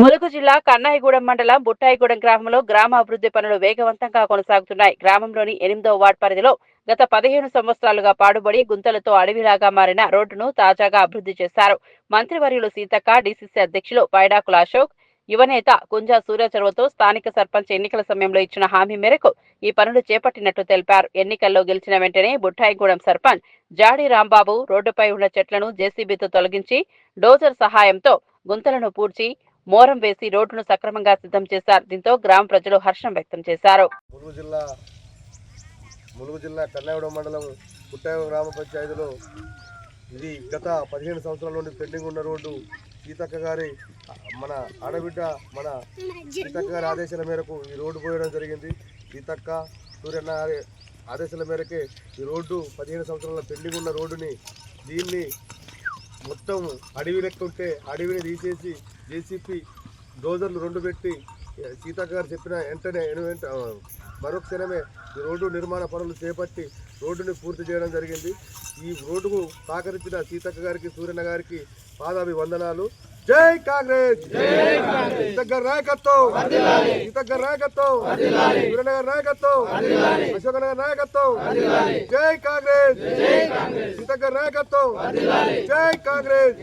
ములుగు జిల్లా కన్నాయిగూడెం మండలం బుట్టాయిగూడెం గ్రామంలో గ్రామ అభివృద్ధి పనులు వేగవంతంగా కొనసాగుతున్నాయి. గ్రామంలోని ఎనిమిదో వార్డ్ పరిధిలో గత పదిహేను సంవత్సరాలుగా పాడుబడి గుంతలతో అడవిలాగా మారిన రోడ్డును తాజాగా అభివృద్ధి చేశారు. మంత్రివర్యులు సీతక్క డిసిసి అధ్యక్షులు పైడాకుల అశోక్ యువనేత కుంజా సూర్యచర్వతో స్థానిక సర్పంచ్ ఎన్నికల సమయంలో ఇచ్చిన హామీ మేరకు ఈ పనులు చేపట్టినట్లు తెలిపారు. ఎన్నికల్లో గెలిచిన వెంటనే బుట్టాయిగూడెం సర్పంచ్ జాడి రాంబాబు రోడ్డుపై ఉన్న చెట్లను జేసీబీతో తొలగించి డోజర్ సహాయంతో గుంతలను పూడ్చి మోరం వేసి రోడ్డును సక్రమంగా సిద్ధం చేశారు. దీంతో గ్రామ ప్రజలు హర్షం వ్యక్తం చేశారు. ములుగు జిల్లా ములుగు జిల్లా కన్నాగూడెం మండలం పుట్టాయ గ్రామ పంచాయతీలో ఇది గత పదిహేను సంవత్సరాల నుండి పెండింగ్ ఉన్న రోడ్డు. సీతక్క గారి మన ఆడబిడ్డ మన సీతక్క గారి ఆదేశాల మేరకు ఈ రోడ్డు పోయడం జరిగింది. సీతక్క సూర్యన్న గారి ఆదేశాల మేరకే ఈ రోడ్డు పదిహేను సంవత్సరాల పెండింగ్ ఉన్న రోడ్డుని దీన్ని మొత్తం అడవి లెక్క ఉంటే అడవిని తీసేసి జేసీపీ డోజర్లు రెండు పెట్టి సీతక్క గారు చెప్పిన వెంటనే వెంట ఆ, మరొక క్షణమే ఈ రోడ్డు నిర్మాణ పనులు చేపట్టి రోడ్డుని పూర్తి చేయడం జరిగింది. ఈ రోడ్డుకు సహకరించిన సీతక్క గారికి సూర్యన్న గారికి పాదాభివందనాలు. జై కాంగ్రెస్! సీతక్క గారి నాయకత్వం! సీతక్క గారి నాయకత్వం! సూర్యన్న గారి నాయకత్వం! అశోక్ గారి నాయకత్వం! జై కాంగ్రెస్! సీతక్క గారి నాయకత్వం! జై కాంగ్రెస్!